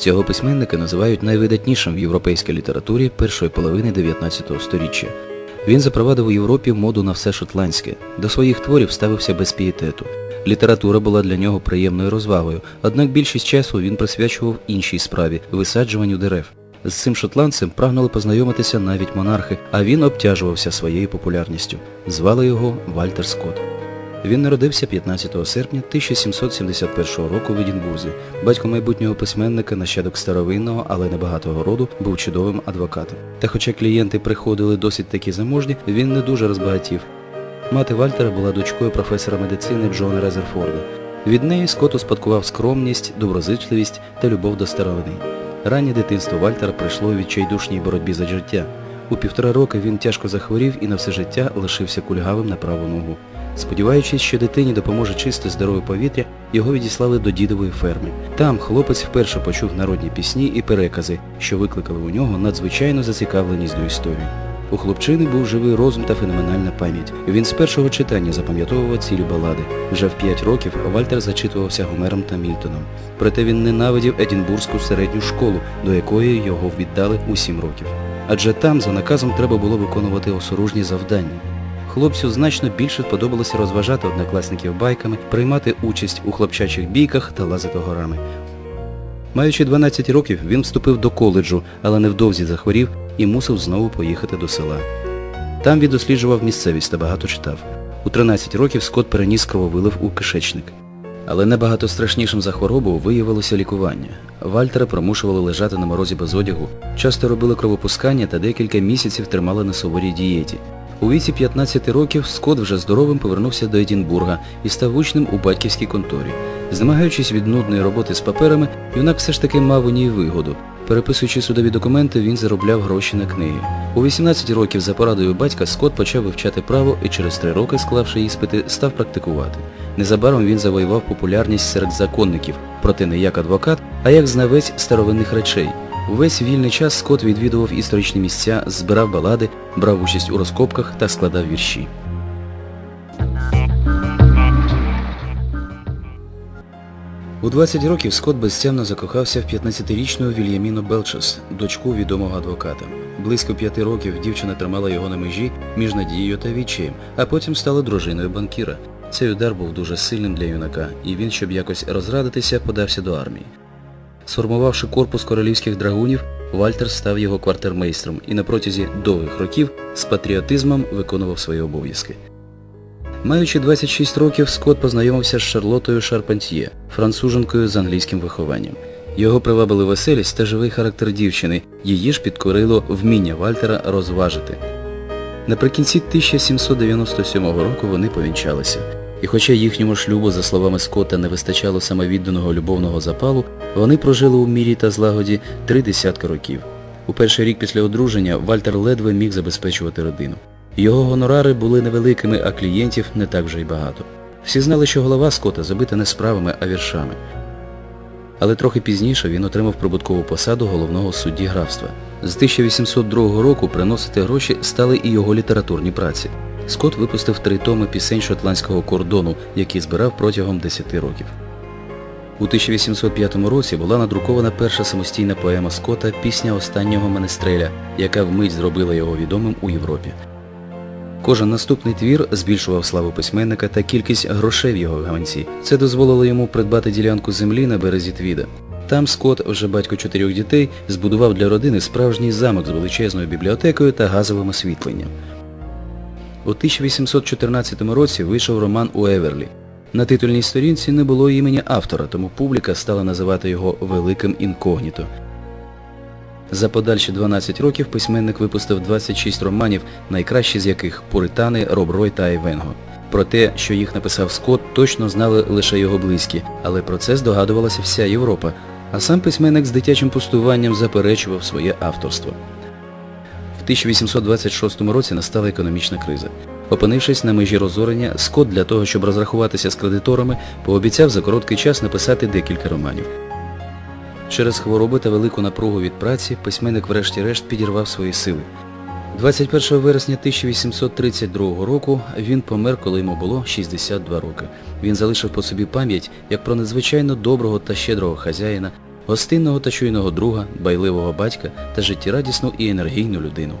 Цього письменника називають найвидатнішим в європейській літературі першої половини 19 століття. Він запровадив у Європі моду на все шотландське. До своїх творів ставився без пієтету. Література була для нього приємною розвагою, однак більшість часу він присвячував іншій справі висаджуванню дерев. З цим шотландцем прагнули познайомитися навіть монархи, а він обтяжувався своєю популярністю. Звали його Вальтер Скотт. Він народився 15 серпня 1771 року в Едінбурзі. Батько майбутнього письменника, нащадок старовинного, але небагатого роду, був чудовим адвокатом. Та хоча клієнти приходили досить таки заможні, він не дуже розбагатів. Мати Вальтера була дочкою професора медицини Джона Резерфорда. Від неї Скотт успадкував скромність, доброзичливість та любов до старовини. Раннє дитинство Вальтера прийшло у відчайдушній боротьбі за життя. У півтора роки він тяжко захворів і на все життя лишився кульгавим на праву ногу. Сподіваючись, що дитині допоможе чисте здорове повітря, його відіслали до дідової ферми. Там хлопець вперше почув народні пісні і перекази, що викликали у нього надзвичайну зацікавленість до історії. У хлопчини був живий розум та феноменальна пам'ять. Він з першого читання запам'ятовував цілі балади. Вже в п'ять років Вальтер зачитувався Гомером та Мільтоном. Проте він ненавидів Едінбурзьку середню школу, до якої його віддали у сім років. Адже там за наказом треба було виконувати осоружні завдання. Хлопцю значно більше сподобалося розважати однокласників байками, приймати участь у хлопчачих бійках та лазити горами. Маючи 12 років, він вступив до коледжу, але невдовзі захворів і мусив знову поїхати до села. Там він досліджував місцевість та багато читав. У 13 років Скотт переніс крововилив у кишечник. Але набагато страшнішим за хворобу виявилося лікування. Вальтера примушували лежати на морозі без одягу, часто робили кровопускання та декілька місяців тримали на суворій дієті. У віці 15 років Скотт вже здоровим повернувся до Едінбурга і став учнем у батьківській конторі. Знемагаючись від нудної роботи з паперами, юнак все ж таки мав у ній вигоду. Переписуючи судові документи, він заробляв гроші на книги. У 18 років за порадою батька Скотт почав вивчати право і через три роки, склавши іспити, став практикувати. Незабаром він завоював популярність серед законників, проте не як адвокат, а як знавець старовинних речей. Увесь вільний час Скотт відвідував історичні місця, збирав балади, брав участь у розкопках та складав вірші. У 20 років Скотт безтямно закохався в 15-річну Вільяміну Белчес, дочку відомого адвоката. Близько п'яти років дівчина тримала його на межі між надією та відчаєм, а потім стала дружиною банкіра. Цей удар був дуже сильним для юнака, і він, щоб якось розрадитися, подався до армії. Сформувавши корпус королівських драгунів, Вальтер став його квартирмейстром і на протязі довгих років з патріотизмом виконував свої обов'язки. Маючи 26 років, Скотт познайомився з Шарлотою Шарпантьє, француженкою з англійським вихованням. Його привабили веселість та живий характер дівчини, її ж підкорило вміння Вальтера розважити. Наприкінці 1797 року вони повінчалися. І хоча їхньому шлюбу, за словами Скотта, не вистачало самовідданого любовного запалу, вони прожили у мірі та злагоді три десятки років. У перший рік після одруження Вальтер ледве міг забезпечувати родину. Його гонорари були невеликими, а клієнтів не так вже й багато. Всі знали, що голова Скотта забита не справами, а віршами. Але трохи пізніше він отримав прибуткову посаду головного судді графства. З 1802 року приносити гроші стали і його літературні праці. Скотт випустив три томи пісень шотландського кордону, які збирав протягом 10 років. У 1805 році була надрукована перша самостійна поема Скотта «Пісня останнього менестреля», яка вмить зробила його відомим у Європі. Кожен наступний твір збільшував славу письменника та кількість грошей в його гаманці. Це дозволило йому придбати ділянку землі на березі Твіда. Там Скотт, вже батько чотирьох дітей, збудував для родини справжній замок з величезною бібліотекою та газовим освітленням. У 1814 році вийшов роман у Еверлі. На титульній сторінці не було імені автора, тому публіка стала називати його великим інкогніто. За подальші 12 років письменник випустив 26 романів, найкращі з яких Пуритани, Роб Рой та Айвенго. Про те, що їх написав Скотт, точно знали лише його близькі, але про це здогадувалася вся Європа, а сам письменник з дитячим пустуванням заперечував своє авторство. В 1826 році настала економічна криза. Опинившись на межі розорення, Скотт для того, щоб розрахуватися з кредиторами, пообіцяв за короткий час написати декілька романів. Через хвороби та велику напругу від праці письменник врешті-решт підірвав свої сили. 21 вересня 1832 року він помер, коли йому було 62 роки. Він залишив по собі пам'ять як про надзвичайно доброго та щедрого хазяїна, гостинного та чуйного друга, байливого батька та життєрадісну і енергійну людину.